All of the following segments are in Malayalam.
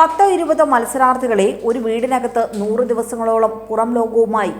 പത്തോ ഇരുപതോ മത്സരാർത്ഥികളെ ഒരു വീടിനകത്ത് നൂറ് ദിവസങ്ങളോളം പുറം ലോകവുമായി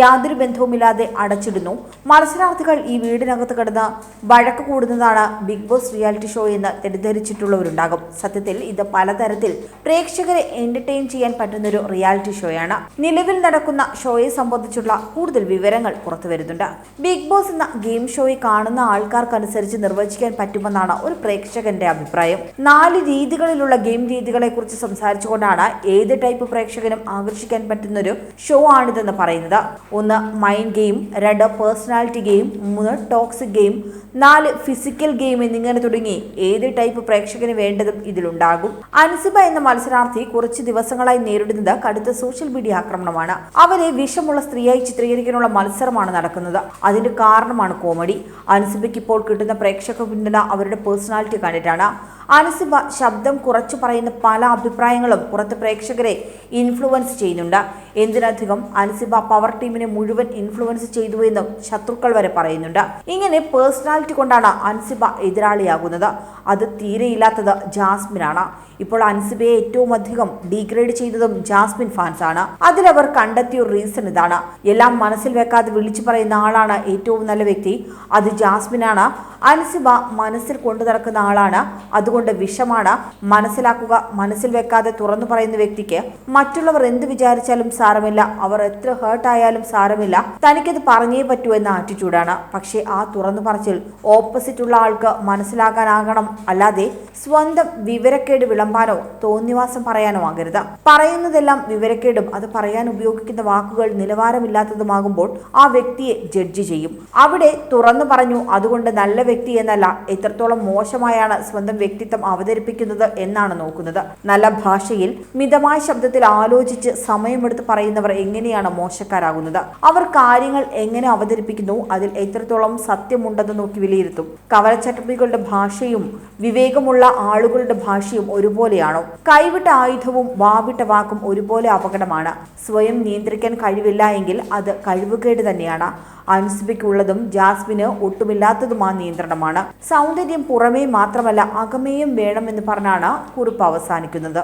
യാതൊരു ബന്ധവുമില്ലാതെ അടച്ചിടുന്നു. മത്സരാർത്ഥികൾ ഈ വീടിനകത്ത് കിടന്ന് വഴക്ക് കൂടുന്നതാണ് ബിഗ് ബോസ് റിയാലിറ്റി ഷോ എന്ന് തെറ്റിദ്ധരിച്ചിട്ടുള്ളവരുണ്ടാകും. സത്യത്തിൽ ഇത് പലതരത്തിൽ പ്രേക്ഷകരെ എന്റർടൈൻ ചെയ്യാൻ പറ്റുന്നൊരു റിയാലിറ്റി ഷോയാണ്. നിലവിൽ നടക്കുന്ന ഷോയെ സംബന്ധിച്ചുള്ള കൂടുതൽ വിവരങ്ങൾ പുറത്തുവരുന്നുണ്ട് ബിഗ് ബോസ് എന്ന ഗെയിം ഷോയെ കാണുന്ന ആൾക്കാർക്കനുസരിച്ച് നിർവചിക്കാൻ പറ്റുമെന്നാണ് ഒരു പ്രേക്ഷകന്റെ അഭിപ്രായം. നാല് രീതികളിലുള്ള ഗെയിം രീതികളെ കുറിച്ച് സംസാരിച്ചുകൊണ്ടാണ് ഏത് ടൈപ്പ് പ്രേക്ഷകനും ആകർഷിക്കാൻ പറ്റുന്ന ഒരു ഷോ ആണിതെന്ന് പറയുന്നത്. ഒന്ന് മൈൻഡ് ഗെയിം രണ്ട് പേഴ്സണാലിറ്റി ഗെയിം മൂന്ന് ടോക്സിക് ഗെയിം നാല് ഫിസിക്കൽ ഗെയിം എന്നിങ്ങനെ തുടങ്ങി ഏത് ടൈപ്പ് പ്രേക്ഷകന് വേണ്ടതും ഇതിലുണ്ടാകും. അൻസിബ എന്ന മത്സരാർത്ഥി കുറച്ച് ദിവസങ്ങളായി നേരിടുന്നത് കടുത്ത സോഷ്യൽ മീഡിയ ആക്രമണമാണ്. അവരെ വിഷമുള്ള സ്ത്രീയായി ചിത്രീകരിക്കാനുള്ള മത്സരമാണ് നടക്കുന്നത്. അതിന്റെ കാരണമാണ് കോമഡി അൻസിബയ്ക്ക് ഇപ്പോൾ കിട്ടുന്ന പ്രേക്ഷക പിന്തുണ അവരുടെ പേഴ്സണാലിറ്റി കണ്ടിട്ടാണ്. അനസിബ ശബ്ദം കുറച്ചു പറയുന്ന പല അഭിപ്രായങ്ങളും പുറത്ത് പ്രേക്ഷകരെ ഇൻഫ്ലുവൻസ് ചെയ്യുന്നുണ്ട്. എന്തിനധികം അനസിബ പവർ ടീമിനെ മുഴുവൻ ഇൻഫ്ലുവൻസ് ചെയ്തു ചെയ്തുവെന്നും ശത്രുക്കൾ വരെ പറയുന്നുണ്ട്. ഇങ്ങനെ പേഴ്സണാലിറ്റി കൊണ്ടാണ് അൻസിബ എതിരാളിയാകുന്നത്. അത് തീരെയില്ലാത്തത് ജാസ്മിനാണ്. ഇപ്പോൾ അൻസിബയെ ഏറ്റവും അധികം ഡീഗ്രേഡ് ചെയ്തതും ജാസ്മിൻ ഫാൻസ് ആണ്. അതിലവർ കണ്ടെത്തിയ റീസൺ ഇതാണ്. എല്ലാം മനസ്സിൽ വെക്കാതെ വിളിച്ചു പറയുന്ന ആളാണ് ഏറ്റവും നല്ല വ്യക്തി. അത് ജാസ്മിനാണ്. അൻസിബ മനസ്സിൽ കൊണ്ടു നടക്കുന്ന ആളാണ്. അതുകൊണ്ട് വിഷമാണ്. മനസ്സിലാക്കുക മനസ്സിൽ വെക്കാതെ തുറന്നു പറയുന്ന വ്യക്തിക്ക് മറ്റുള്ളവർ എന്ത് വിചാരിച്ചാലും സാരമില്ല. അവർ എത്ര ഹേർട്ട് ആയാലും സാരമില്ല. തനിക്കത് പറഞ്ഞേ പറ്റൂ എന്ന ആറ്റിറ്റ്യൂഡാണ് പക്ഷേ ആ തുറന്നു പറച്ചിൽ ഓപ്പോസിറ്റ് ഉള്ള ആൾക്ക് മനസ്സിലാകാനാകണം. അല്ലാതെ സ്വന്തം വിവരക്കേട് വിളമ്പാനോ തോന്നിവാസം പറയാനോ ആകരുത്. പറയുന്നതെല്ലാം വിവരക്കേടും അത് പറയാൻ ഉപയോഗിക്കുന്ന വാക്കുകൾ നിലവാരമില്ലാത്തതുമാകുമ്പോൾ ആ വ്യക്തിയെ ജഡ്ജ് ചെയ്യും. അവിടെ തുറന്നു പറഞ്ഞു അതുകൊണ്ട് നല്ല വ്യക്തി എന്നല്ല എത്രത്തോളം മോശമായാണ് സ്വന്തം വ്യക്തിത്വം അവതരിപ്പിക്കുന്നത് എന്നാണ് നോക്കുന്നത്. നല്ല ഭാഷയിൽ മിതമായ ശബ്ദത്തിൽ ആലോചിച്ച് സമയമെടുത്ത് പറയുന്നവർ എങ്ങനെയാണ് മോശക്കാരാകുന്നത്? അവർ കാര്യങ്ങൾ എങ്ങനെ അവതരിപ്പിക്കുന്നു? അതിൽ എത്രത്തോളം സത്യമുണ്ടെന്ന് നോക്കി വിലയിരുത്തും. കവലച്ചട്ടപ്പികളുടെ ഭാഷയും വിവേകമുള്ള ആളുകളുടെ ഭാഷയും ഒരുപോലെയാണോ? കൈവിട്ട ആയുധവും വാവിട്ട വാക്കും ഒരുപോലെ അപകടമാണ്. സ്വയം നിയന്ത്രിക്കാൻ കഴിവില്ല എങ്കിൽ അത് കഴിവുകേട് തന്നെയാണ്. അൻസിബയ്ക്കുള്ളതും ജാസ്മിന് ഒട്ടുമില്ലാത്തതുമാണ് ആ നിയന്ത്രണമാണ്. സൗന്ദര്യം പുറമേ മാത്രമല്ല അകമേയും വേണമെന്ന് പറഞ്ഞാണ് കുറിപ്പ് അവസാനിക്കുന്നത്.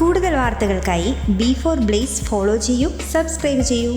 കൂടുതൽ വാർത്തകൾക്കായി ബി ഫോർ ബ്ലേസ് ഫോളോ ചെയ്യൂ സബ്സ്ക്രൈബ് ചെയ്യൂ.